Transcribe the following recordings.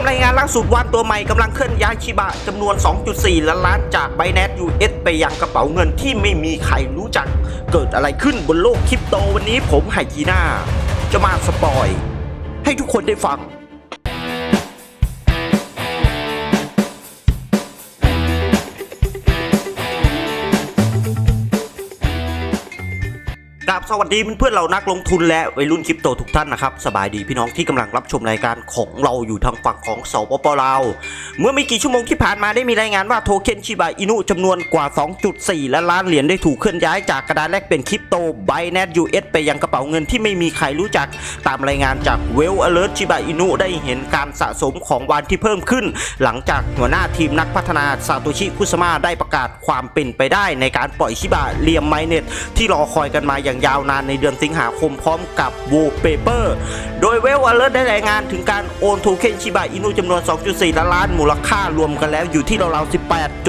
ามรายงานล่าสุดวานตัวใหม่กำลังเคลื่อนย้ายชิบะจำนวน 2.4 ล้านล้านจากไบแนส US ไปยังกระเป๋าเงินที่ไม่มีใครรู้จัก เกิดอะไรขึ้นบนโลกคริปโตวันนี้ผมไฮจีน่า จะมาสปอย ให้ทุกคนได้ฟัง กับสวัสดีเพื่อนๆเรานักลงทุนและวัยรุ่นคริปโตทุกท่านนะครับสบายดีพี่น้องที่กำลังรับชมรายการของเราอยู่ทางฝั่งของสปปลาวเมื่อไม่กี่ชั่วโมงที่ผ่านมาได้มีรายงานว่าโทเค็นชิบะอินุจำนวนกว่า 2.4 ล้านล้านเหรียญได้ถูกเคลื่อนย้ายจากกระดานแลกเปลี่ยนคริปโต Binance US ไปยังกระเป๋าเงินที่ไม่มีใครรู้จักตามรายงานจาก Well Alert ชิบะอินุได้เห็นการสะสมของวันที่เพิ่มขึ้น หลังจากหัวหน้าทีมนักพัฒนาซาโตชิคุสมาได้ประกาศความเป็นไปได้ในการปล่อยชิบะเลียมไมเน็ตที่รอคอยกันมาอย่างยาวนานในเดือนสิงหาคมพร้อมกับโวเปเปอร์ โดยเวลวอเลอร์ได้รายงานถึงการโอนโทเค็นชิบะอินุจำนวน 2.4 ล้านล้านมูลค่ารวมกันแล้วอยู่ที่ราวๆ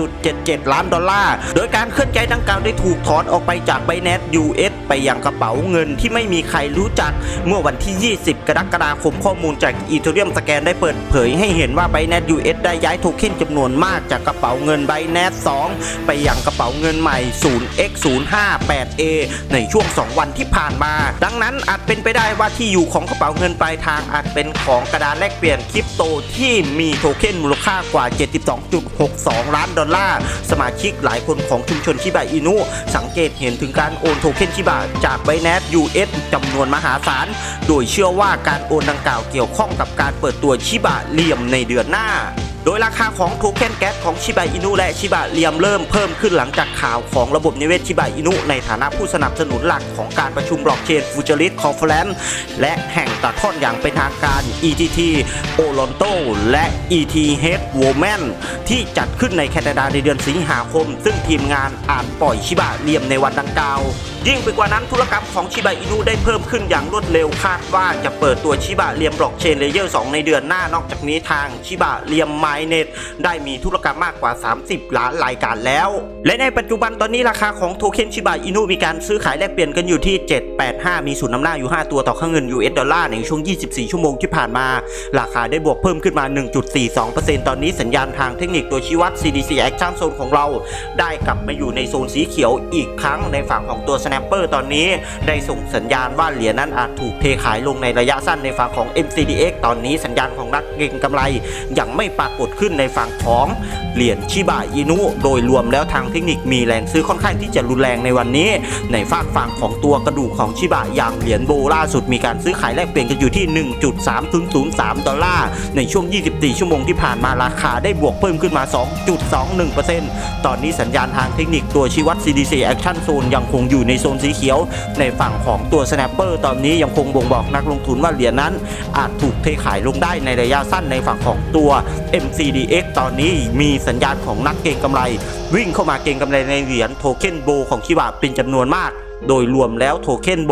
18.77 ล้านดอลลาร์ โดยการเคลื่อนย้ายดังกล่าวได้ถูกถอนออกไปจากไบแนส US ไปยังกระเป๋าเงินที่ไม่มีใครรู้จักเมื่อวันที่ 20 กรกฎาคมข้อมูลจากอีเทเรียมสแกนได้เปิดเผยให้เห็นว่าไบแนส US ได้ย้ายโทเค็นจำนวนมากจากกระเป๋าเงินไบแนส 2 ไปยังกระเป๋าเงินใหม่ 0x058a ในช่วง2 วันที่ผ่านมา ดังนั้นอาจเป็นไปได้ว่าที่อยู่ของกระเป๋าเงินปลายทางอาจเป็นของกระดานแลกเปลี่ยนคริปโตที่มีโทเค็นมูลค่ากว่า 72.62 ล้านดอลลาร์ สมาชิกหลายคนของชุมชนชิบะอินุ สังเกตเห็นถึงการโอนโทเค็นชิบะจากไบแนส US จำนวนมหาศาล โดยเชื่อว่าการโอนดังกล่าวเกี่ยวข้องกับการเปิดตัวชิบะเลี่ยมในเดือนหน้า โดยราคาของโทเค็นแก๊สของชิบะอินุและชิบะเลียมเริ่มเพิ่มขึ้นหลังจากข่าวของระบบนิเวศชิบะอินุในฐานะผู้สนับสนุนหลักของการประชุมบล็อกเชนฟูเจอริสคอนเฟอเรนซ์และแห่งตะท่อนอย่างเป็นทางการ ETT o l o n t o และ ETH Women ที่จัดขึ้นในแคนาดาในเดือนสิงหาคม ซึ่งทีมงานอาจปล่อยชิบะเลียมในวันดังกล่าว ยิ่งไปกว่านั้นธุรกรรมของชิบะอินุได้เพิ่มขึ้นอย่างรวดเร็วคาดว่าจะเปิดตัวชิบะเลียมบล็อกเชนเลเยอร์ 2 ในเดือนหน้านอกจากนี้ทางชิบะเลียมไมเน็ตได้มีธุรกรรมมากกว่า 30 ล้านรายการแล้ว และในปัจจุบันตอนนี้ราคาของโทเค็นชิบะอินุมีการซื้อขายแลกเปลี่ยนกันอยู่ที่ 785 มีศูนย์นำหน้าอยู่ 5 ตัวต่อค่าเงิน US ดอลลาร์ในช่วง 24 ชั่วโมงที่ผ่านมา ราคาได้บวกเพิ่มขึ้นมา 1.42%ตอนนี้สัญญาณทางเทคนิคตัวชี้วัด CDC Action Zone ของเรา ได้กลับมาอยู่ในโซนสีเขียวอีกครั้งในฝั่งของตัว Snapper ตอนนี้ ได้ส่งสัญญาณว่าเหรียญนั้นอาจถูกเทขายลงในระยะสั้นในฝั่งของ MCDX ตอนนี้สัญญาณของนักเก็งกำไรยังไม่ปรากฏขึ้นในฝั่งของเหรียญชิบะอินุ โดยรวมแล้วทางเทคนิคมีแรงซื้อค่อนข้างที่จะรุนแรงในวันนี้ ในฝากฝั่งของตัวกระดูกของชิบะอย่างเหรียญโบล่าสุดมีการซื้อขายแลกเปลี่ยนกันอยู่ที่ 1.3003 ดอลลาร์ ในช่วง 24 ชั่วโมงที่ผ่านมาราคาได้บวกเพิ่มขึ้นมา 2.21%ตอนนี้สัญญาณทางเทคนิคตัวชี้วัด CDC Action Zone ยังคงอยู่ในโซนสีเขียว ในฝั่งของตัว Snapper ตอนนี้ยังคงบ่งบอกนักลงทุนว่าเหรียญนั้น อาจถูกเทขายลงได้ในระยะสั้นในฝั่งของตัว MCDX ตอนนี้มีสัญญาณของนักเก็งกำไร วิ่งเข้ามาเก็งกำไรในเหรียญโทเค็นโบของคิบะเป็นจำนวนมาก โดยรวมแล้วโทเค็นโบ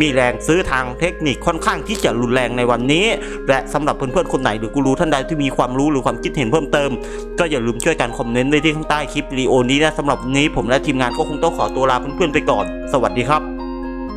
มีแรงซื้อทางเทคนิคค่อนข้างที่จะรุนแรงในวันนี้ และสำหรับเพื่อนๆคนไหนหรือกูรู้ท่านใดที่มีความรู้หรือความคิดเห็นเพิ่มเติม ก็อย่าลืมช่วยกันคอมเมนต์ไว้ที่ข้างใต้คลิปวิดีโอนี้นะสำหรับนนี้ผมและทีมงานก็คงต้องขอตัวลาเพื่อนๆไปก่อน สวัสดีครับ